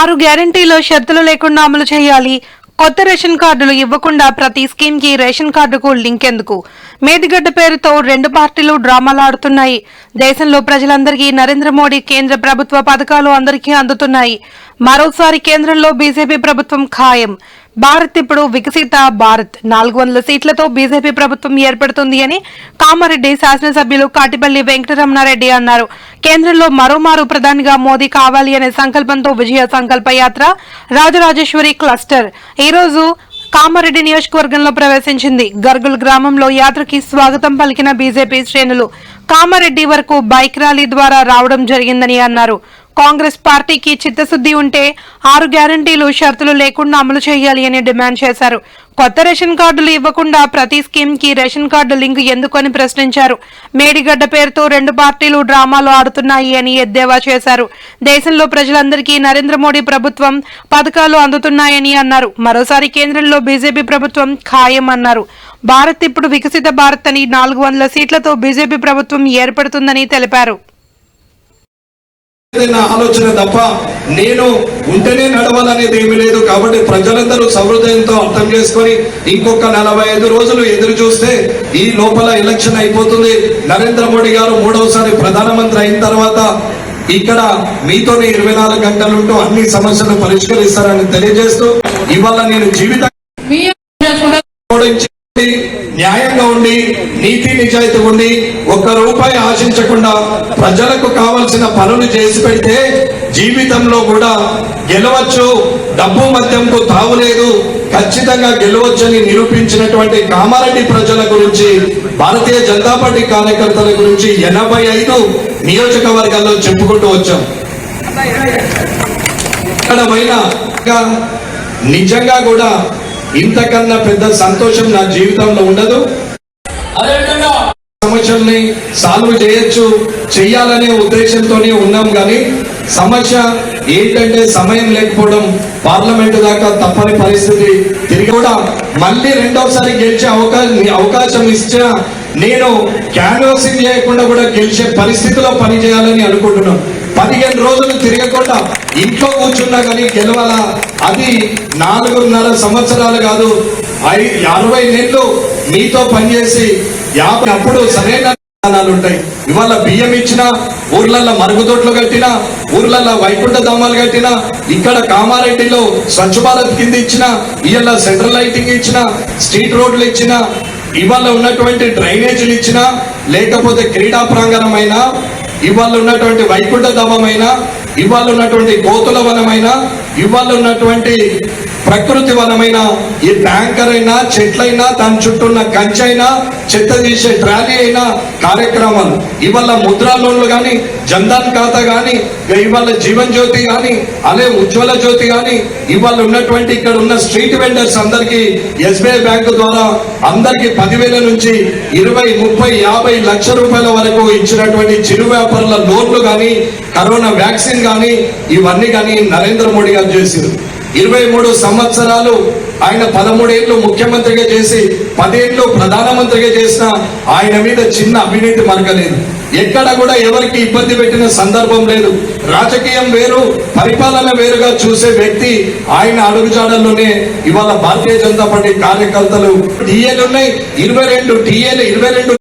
ఆరు గ్యారంటీలో షరతులు లేకుండా అమలు చేయాలి. కొత్త రేషన్ కార్డులు ఇవ్వకుండా ప్రతి స్కీమ్కి రేషన్ కార్డుకు లింక్ ఎందుకు మేదిగడ్డ పేరుతో రెండు పార్టీలు డ్రామాలు ఆడుతున్నాయి. దేశంలో ప్రజలందరికీ నరేంద్ర మోడీ కేంద్ర ప్రభుత్వ పథకాలు అందరికీ అందుతున్నాయి. మరోసారి కేంద్రంలో బీజేపీ ప్రభుత్వం ఖాయం. భారత్ ఇప్పుడు వికసిత భారత్. నాలుగు వందల సీట్లతో బీజేపీ ప్రభుత్వం ఏర్పడుతుంది అని కామారెడ్డి శాసనసభ్యులు కాటిపల్లి వెంకటరమణారెడ్డి అన్నారు. కేంద్రంలో మరోమారు ప్రధానిగా మోదీ కావాలి అనే సంకల్పంతో విజయ సంకల్ప యాత్ర రాజరాజేశ్వరి క్లస్టర్. ఈ రోజు కామారెడ్డి నియోజకవర్గంలో ప్రవేశించింది. గర్గుల్ గ్రామంలో యాత్రకి స్వాగతం పలికిన బీజేపీ శ్రేణులు కామారెడ్డి వరకు బైక్ ర్యాలీ ద్వారా రావడం జరిగిందని అన్నారు. కాంగ్రెస్ పార్టీకి చిత్తశుద్ధి ఉంటే ఆరు గ్యారంటీలు షరతులు లేకుండా అమలు చేయాలి అని డిమాండ్ చేశారు. కొత్త రేషన్ కార్డులు ఇవ్వకుండా ప్రతి స్కీమ్కి రేషన్ కార్డు లింక్ ఎందుకని ప్రశ్నించారు. మేడిగడ్డ పేరుతో రెండు పార్టీలు డ్రామాలు ఆడుతున్నాయి అని ఎద్దేవా చేశారు. దేశంలో ప్రజలందరికీ నరేంద్ర మోడీ ప్రభుత్వం పథకాలు అందుతున్నాయని అన్నారు. మరోసారి కేంద్రంలో బీజేపీ ప్రభుత్వం ఖాయం అన్నారు భారత్ ఇప్పుడు వికసిత భారత్ అని నాలుగు వందల సీట్లతో బీజేపీ ప్రభుత్వం ఏర్పడుతుందని తెలిపారు. నా ఆలోచన తప్ప నేను ఉంటేనే నడవాలనేది ఏమీ లేదు కాబట్టి ప్రజలందరూ సహృదయంతో అర్థం చేసుకొని ఇంకొక నలభై ఐదు రోజులు ఎదురు చూస్తే ఈ లోపల ఎలక్షన్ అయిపోతుంది. నరేంద్ర మోడీ గారు మూడవసారి ప్రధానమంత్రి అయిన తర్వాత ఇక్కడ మీతోనే ఇరవై నాలుగు గంటలు ఉంటూ అన్ని సమస్యలు పరిష్కరిస్తారని తెలియజేస్తూ ఇవాళ నేను జీవితం న్యాయంగా ఉండి నీతి నిజాయితీ ఉండి ఒక్క రూపాయి ఆశించకుండా ప్రజలకు కావలసిన పనులు చేసి పెడితే జీవితంలో కూడా గెలవచ్చు డబ్బు మద్యంకు తావులేదు ఖచ్చితంగా గెలవచ్చని నిరూపించినటువంటి కామారెడ్డి ప్రజల గురించి భారతీయ జనతా పార్టీ కార్యకర్తల గురించి ఎనభై ఐదు నియోజకవర్గాల్లో చెప్పుకుంటూ వచ్చాం. ఎక్కడ నిజంగా కూడా ఇంతకన్నా పెద్ద సంతోషం నా జీవితంలో ఉండదు. సమస్యల్ని సాల్వ్ చేయొచ్చు చెయ్యాలనే ఉద్దేశంతోనే ఉన్నాం కానీ సమస్య ఏంటంటే సమయం లేకపోవడం పార్లమెంట్ దాకా తప్పని పరిస్థితి. తిరిగి కూడా మళ్ళీ రెండోసారి గెలిచే అవకాశం అవకాశం ఇచ్చిన నేను క్యాన్వాసింగ్ చేయకుండా కూడా గెలిచే పరిస్థితిలో పని చేయాలని అనుకుంటున్నాను పదిహేను రోజులు తిరగకుండా ఇంట్లో కూర్చున్నా కానీ గెలవాలా? అది నాలుగున్నర సంవత్సరాలు కాదు. అరవై నెలలు మీతో పనిచేసి యాభై అప్పుడు సరైన విధానాలు ఉంటాయి. ఇవాళ బియ్యం ఇచ్చిన ఊర్లలో మరుగుదొడ్లు కట్టినా ఊర్లలో వైకుంఠ ధామాలు కట్టినా ఇక్కడ కామారెడ్డిలో స్వచ్ఛ భారత్ కింద ఇచ్చిన ఇవాళ సెంట్రల్ లైటింగ్ ఇచ్చిన స్ట్రీట్ రోడ్లు ఇచ్చిన ఇవాళ ఉన్నటువంటి డ్రైనేజీలు ఇచ్చిన లేకపోతే క్రీడా ప్రాంగణమైన ఇవాళ ఉన్నటువంటి వైకుంఠ ధామమైన ఇవాళ ఉన్నటువంటి కోతుల వనమైన ఇవాళ ఉన్నటువంటి ప్రకృతి వనమైన ఈ ట్యాంకర్ అయినా చెట్లైనా దాని చుట్టూ ఉన్న కంచైనా చెత్త తీసే ట్రాలీ అయినా కార్యక్రమాలు. ఇవాళ ముద్రా లోన్లు కానీ జన్ధన్ ఖాతా కానీ ఇవాళ జీవన్ జ్యోతి కానీ అలే ఉజ్వల జ్యోతి కానీ ఇవాళ ఉన్నటువంటి ఇక్కడ ఉన్న స్ట్రీట్ వెండర్స్ అందరికీ ఎస్బీఐ బ్యాంకు ద్వారా అందరికీ పదివేల నుంచి ఇరవై ముప్పై యాభై లక్ష రూపాయల వరకు ఇచ్చినటువంటి చిరు వ్యాపారుల లోన్లు కానీ కరోనా వ్యాక్సిన్ కానీ ఇవన్నీ కానీ నరేంద్ర మోడీ గారు చేశారు. ఇరవై మూడు సంవత్సరాలు ఆయన పదమూడేళ్ళు ముఖ్యమంత్రిగా చేసి పదేళ్ళు ప్రధానమంత్రిగా చేసిన ఆయన మీద చిన్న అవినీతి మరగలేదు. ఎక్కడ కూడా ఎవరికి ఇబ్బంది పెట్టిన సందర్భం లేదు. రాజకీయం వేరు పరిపాలన వేరుగా చూసే వ్యక్తి ఆయన అడుగుజాడల్లోనే ఇవాళ భారతీయ జనతా పార్టీ కార్యకర్తలు. టీఏలు ఉన్నాయి ఇరవై రెండు టీఏలు ఇరవై రెండు